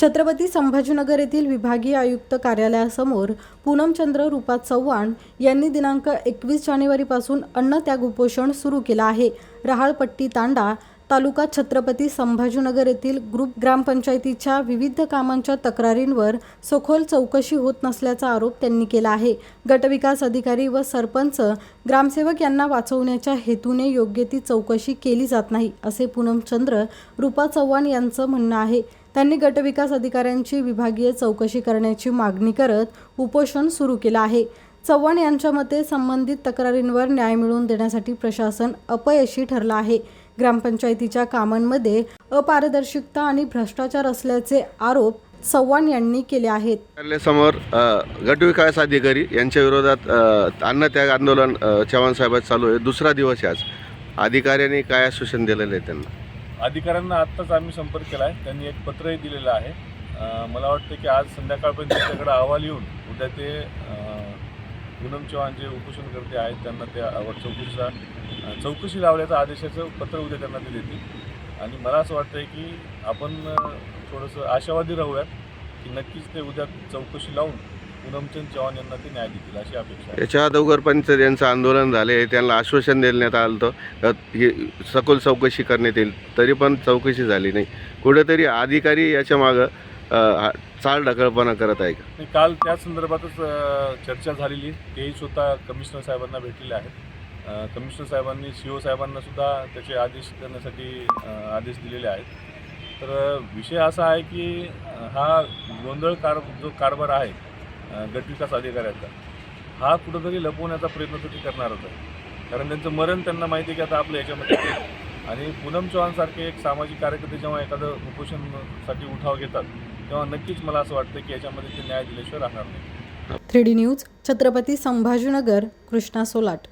छत्रपती संभाजीनगर येथील विभागीय आयुक्त कार्यालयासमोर पूनमचंद्र रूपा चव्हाण यांनी दिनांक एकवीस जानेवारीपासून अन्नत्याग उपोषण सुरू केलं आहे. रहाळपट्टी तांडा तालुका छत्रपती संभाजीनगर येथील ग्रुप ग्रामपंचायतीच्या विविध कामांच्या तक्रारींवर सखोल चौकशी होत नसल्याचा आरोप त्यांनी केला आहे. गटविकास अधिकारी व सरपंच ग्रामसेवक यांना वाचवण्याच्या हेतूने योग्य ती चौकशी केली जात नाही असे पूनमचंद्र रूपा चव्हाण यांचं म्हणणं आहे. त्यांनी गटविकास अधिकाऱ्यांची विभागीय चौकशी करण्याची मागणी करत उपोषण सुरू केलं आहे. चव्हाण यांच्या मते संबंधित तक्रारींवर न्याय मिळवून देण्यासाठी प्रशासन अपयशी ठरलं आहे. ग्रामपंचायतीच्या कामांमध्ये अपारदर्शकता आणि भ्रष्टाचार असल्याचे आरोप चव्हाण यांनी केले आहेत. कार्यालयासमोर गटविकास अधिकारी यांच्या विरोधात अन्नत्याग आंदोलन चव्हाण साहेबात चालू आहे. दुसरा दिवस आज. अधिकाऱ्यांनी काय आश्वासन दिलेलं आहे त्यांना? अधिकाऱ्यांना आत्ताच आम्ही संपर्क केला आहे त्यांनी एक पत्रही दिलेलं आहे. मला वाटतं की आज संध्याकाळपर्यंत त्यांच्याकडे अहवाल येऊन उद्या ते पूनम चव्हाण जे उपोषणकर्ते आहेत त्यांना त्या अहवाल चौकशीचा चौकशी लावल्याचं आदेशाचं पत्र उद्या त्यांना ते देतील. आणि मला असं वाटतं आहे की आपण थोडंसं आशावादी राहूयात की नक्कीच ते उद्या चौकशी लावून पूनमचंद चव्हाण यांना ते न्याय देतील अशी अपेक्षा याच्या अगोदर पण यांचं आंदोलन झाले त्यांना आश्वासन देण्यात आलं होतं. सखोल चौकशी करण्यात येईल तरी पण चौकशी झाली नाही. कुठेतरी अधिकारी याच्या मागं चाल ढकलपणा करत आहे का? आणि काल त्या संदर्भातच अ, चर्चा झालेली. तेही स्वतः कमिशनर साहेबांना भेटलेले आहेत. अ, कमिशनर साहेबांनी सी ओ साहेबांना सुद्धा त्याचे आदेश करण्यासाठी अ, आदेश दिलेले आहेत. तर अ, विषय असा आहे की अ, हा गोंधळ कार जो कारभार आहे अ, गटविकास अधिकाऱ्याचा हा कुठंतरी लपवण्याचा प्रयत्न तर ते करणारच आहे कारण त्यांचं मरण त्यांना माहिती आहे की आता आपलं याच्यामध्ये आहे. आणि पूनम चव्हाणसारखे एक सामाजिक कार्यकर्ते जेव्हा एखादं उपोषणसाठी उठाव घेतात तेव्हा नक्कीच मला असं वाटतं की याच्यामध्ये ते न्याय दिल्याशिवाय राहणार नाही. Three D news Chhatrapati Sambhajinagar Krishna Solat.